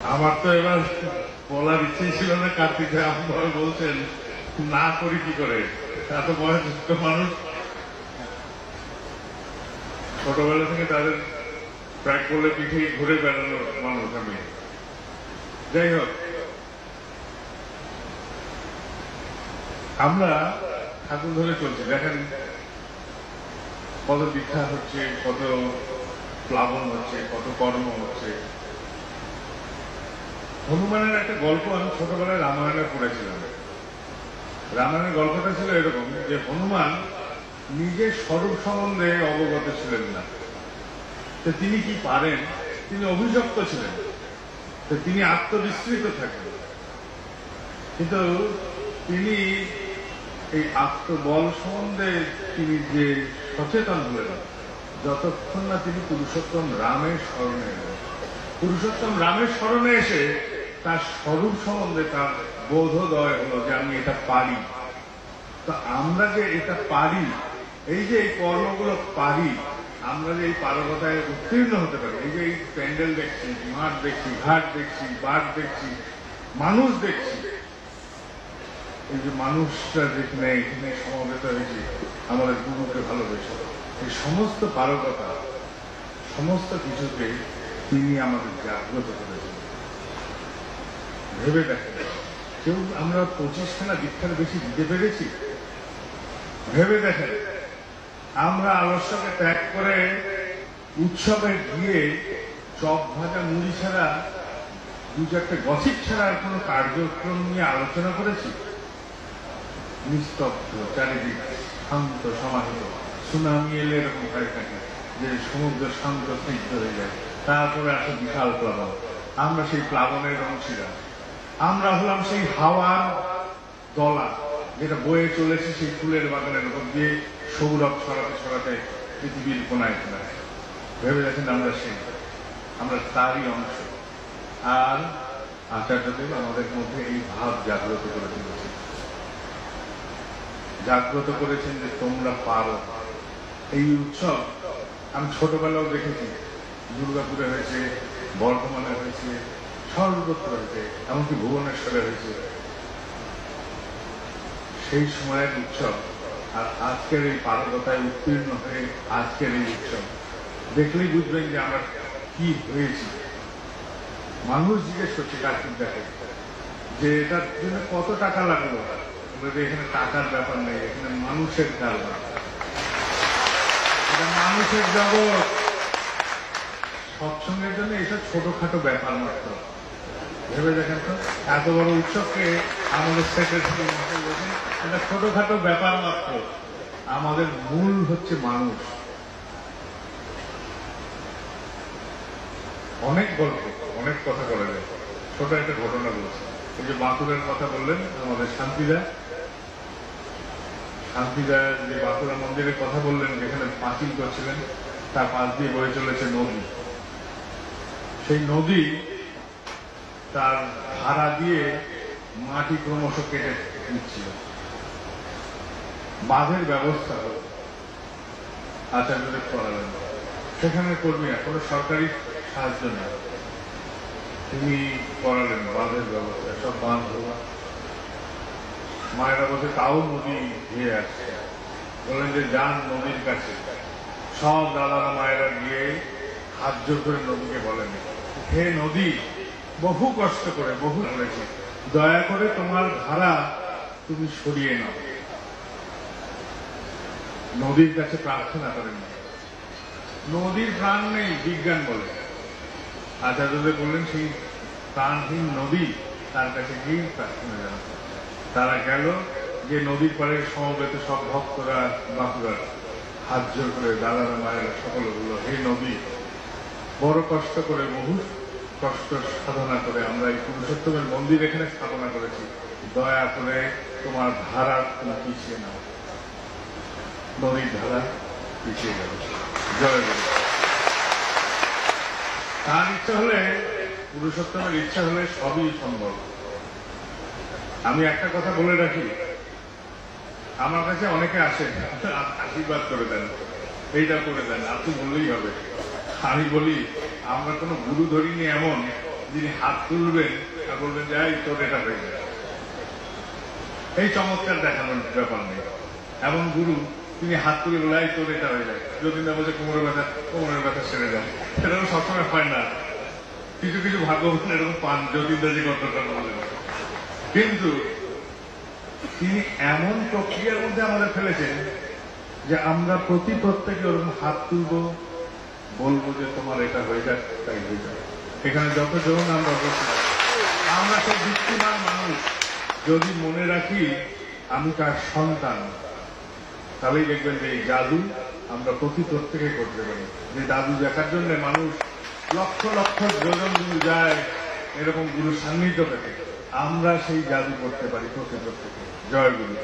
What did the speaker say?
আমার তো এবার বলার ইচ্ছে ছিল না, কার্তিক আপনারা বলছেন, না করি কি করে? এত বয়স্ক মানুষ। ছোটবেলা থেকে তাদের ট্র্যাক করলে পিঠে ঘুরে বেড়ানোর মানুষ আমি। যাই হোক, আমরা ঠাকুর ধরে চলছি। দেখেন কত দীক্ষা হচ্ছে, কত প্লাবন হচ্ছে, কত কর্ম হচ্ছে। হনুমানের একটা গল্প আমি ছোটবেলায় রামায়ণে পড়েছিলাম। রামায়ণের গল্পটা ছিল এরকম যে হনুমান নিজের স্বরূপ সম্বন্ধে অবগত ছিলেন না। তো তিনি কি পারেন? তিনি অভিযুক্ত ছিলেন। তো তিনি আত্মবিস্মৃত থাকেন। কিন্তু তিনি এই আত্মবল সম্বন্ধে তিনি যে সচেতন হলেন, যতক্ষণ না তিনি পুরুষোত্তম রামের স্মরণে পুরুষোত্তম রামের স্মরণে এসে তার স্বরূপ সম্বন্ধে তার বোধোদয় হলো যে আমি এটা পারি। তো আমরা যে এটা পারি, এই যে এই কর্মগুলো পারি, আমরা যে এই পারবতায় উত্তীর্ণ হতে পারি, এই যে এই প্যান্ডেল দেখছি, মাঠ দেখছি, ঘাট দেখছি বাঘ দেখছি, মানুষ দেখছি, এই যে মানুষটা যেখানে এখানে সমবেত হয়েছে আমাদের গুরুকে ভালোবেসে, এই সমস্ত পারকতা সমস্ত কিছুকে তিনি আমাদের জাগ্রত করেছেন। ভেবে দেখেন কেউ আমরা পঁচিশখানা দীক্ষার বেশি দিতে পেরেছি? ভেবে দেখেন আমরা আলস্যকে ত্যাগ করে উৎসবে গিয়ে চপ ভাজা মুড়ি ছাড়া দু চারটে গসিপ ছাড়া আর কোনো কার্যক্রম নিয়ে আলোচনা করেছি? নিস্তব্ধ, চারিদিক শান্ত, সমাহিত। সুনামি এলে এরকম হয়ে থাকে যে সমুদ্র শান্ত, স্নিগ্ধ হয়ে যায়। তারপরে আসে বিশাল প্লাবন। আমরা সেই প্লাবনের অংশীদার। আমরা হলাম সেই হাওয়ার দলা, যেটা বয়ে চলেছে সেই ফুলের বাগানের উপর দিয়ে সৌরভ ছড়াতে ছড়াতে পৃথিবীর কোনায় কোনায়। ভেবে দেখেন আমরা সেই, আমরা তারই অংশ। আর আচার্যদেব আমাদের মধ্যে এই ভাব জাগ্রত করে তুলেছে জাগ্রত করেছেন যে তোমরা পারো। এই উৎসব আমি ছোটবেলাও দেখেছি, দুর্গাপুরে হয়েছে, বর্ধমানে হয়েছে সর্বত্র হয়েছে এমনকি ভুবনেশ্বরে হয়েছে। সেই সময়ের উৎসব আর আজকের এই পারদতায় উত্তীর্ণ হয়ে আজকের এই উৎসব। দেখলেই বুঝবেন যে আমরা কি হয়েছি। মানুষ জিজ্ঞেস করছে কার্তিক দেখে? যে এটার জন্য কত টাকা লাগল? এখানে টাকার ব্যাপার নেই, এখানে মানুষের কারবার মানুষের জগৎ সৎসঙ্গের জন্য এসব ছোটখাটো ব্যাপার মাত্র। ভেবে দেখেন তো। এত বড় উৎসবকে আমাদের সেক্রেটারি এটা ছোটখাটো ব্যাপার মাত্র। আমাদের মূল হচ্ছে মানুষ। অনেক গল্প, অনেক কথা বলা যায়। ছোট একটা ঘটনা বলছি। এই যে বাঁকুড়ার কথা বললেন, আমাদের শান্তিদা। শান্তিদা যে বাঁকুড়া মন্দিরের কথা বললেন, যেখানে পাঁচিল করছিলেন, তার পাশ দিয়ে বয়ে চলেছে নদী। সেই নদী তার ভাড়া দিয়ে মাটি ক্রমশ কেটে নিচ্ছিল। বাঁধের ব্যবস্থা হল। আচার্যদেব করালেন। সেখানে কর্মীরা কোনো সরকারি সাহায্য নেই তিনি করালেন বাঁধের ব্যবস্থা, সব বাঁধ হলো মায়েরা বসে তাও নদী ধুয়ে আসছে। বললেন যে, যান নদীর কাছে। সব দাদারা মায়েরা গিয়ে হাত জোর করে নদীকে বলেন, হে নদী বহু কষ্ট করে, বহু করেছে দয়া করে তোমার ধারা তুমি সরিয়ে নাও। নদীর কাছে প্রার্থনা করেন। নদীর প্রাণ নেই, বিজ্ঞান বলে। আচার্যদের বললেন, সেই প্রাণহীন নদী তার কাছে গিয়ে প্রার্থনা জানাতে তারা গেল, যে নদীর পাড়ে সমবেত সব ভক্তরা বাঁকুড়ার হাত জোর করে দাদারা, মায়েরা সকল বলল, হে নদী, বড় কষ্ট করে বহু কষ্ট সাধনা করে, আমরা এই পুরুষোত্তমের মন্দির এখানে স্থাপনা করেছি। দয়া করে তোমার ধারা তুমি পিছিয়ে নাও। নদীর ধারা পিছিয়ে গেল জয় গুরু তার ইচ্ছা হলে, পুরুষোত্তমের ইচ্ছা হলে সবই সম্ভব। আমি একটা কথা বলে রাখি, আমার কাছে অনেকে আসে, আশীর্বাদ করে দেন, এইটা করে দেন, আপনি বললেই হবে। আমি বলি আমরা কোনো গুরু ধরিনি এমন। যিনি হাত তুলবেন আর বলবেন যে এই তোর এটা হয়ে যায় এই চমৎকার দেখানোর ব্যাপার নেই। এমন গুরু তিনি হাত তুলে বলে এই, তোর এটা হয়ে যায় যতীন দা বলছে, কোমরের ব্যথা কোমরের ব্যথা সেরে যায় এরকম সবসময় হয় না। কিছু কিছু ভাগ্যবান এরকম পান যতীন দা বলেন। কিন্তু তিনি এমন প্রক্রিয়ার মধ্যে আমাদের ফেলেছেন যে আমরা প্রতি প্রত্যেকে ওরকম হাত তুলবো বলব যে তোমার এটা হয়ে যাক, তাই হয়ে যাক। এখানে যতজন আমরা বসে আমরা সব যুক্তিমান মানুষ। যদি মনে রাখি, আমি তার সন্তান, তাহলেই দেখবেন যে এই জাদু আমরা প্রতি থেকে করতে পারি। যে জাদু দেখার জন্য মানুষ লক্ষ লক্ষ যোজন গুরু যায়, এরকম গুরু সান্নিধ্য পেতে আমরা সেই জাদু করতে পারি প্রতি থেকে। জয় গুরু।